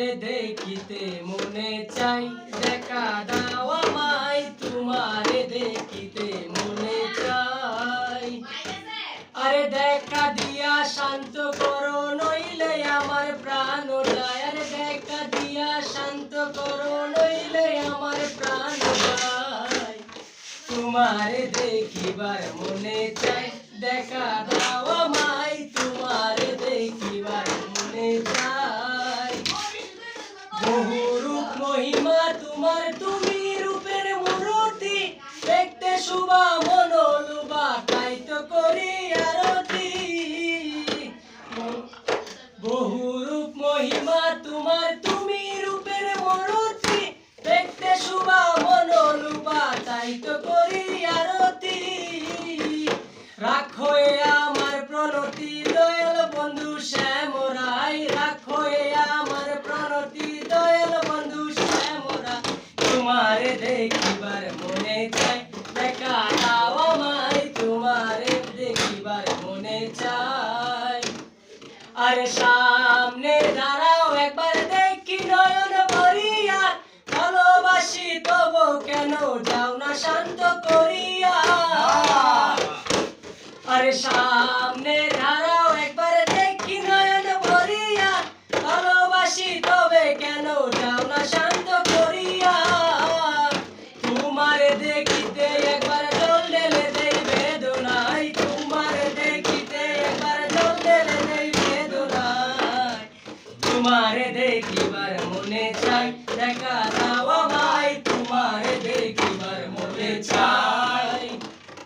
তোমারে দেখিতে মনে চাই। দেখা দাও আমায়, তোমারে দেখিতে মনে চাই। আরে দেখা দিয়া শান্ত করো, নইলে আমার প্রাণ যায়। আরে দেখা দিয়া শান্ত করো, নইলে আমার প্রাণ যায়। তোমারে দেখিবার মনে চাই। দেখা দাও মহিমা তোমার, তুমি রূপের মূর্তি। দেখতে শুভা মনোলুবা তাই তো করি আরতি। বহু রূপ মহিমা তোমার, তুমি রূপের মূর্তি। দেখতে শুভা মনোলুবা তাই তো তোমারে দেখিবার মনে চাই। দেখা দাও আমায় তোমারে দেখিবার মনে চাই। আরে সামনে দাঁড়াও একবার দেখি নয়ন ভরিয়া। ভালোবাসি তবু কেন যাও না শান্ত করিয়া। আরে সামনে দেখিতে একবার জল ঢেলে দেই বেদনাই দেখিতে একবার জল ঢেলে দেই বেদনাই তোমার মনে চাই, দেখা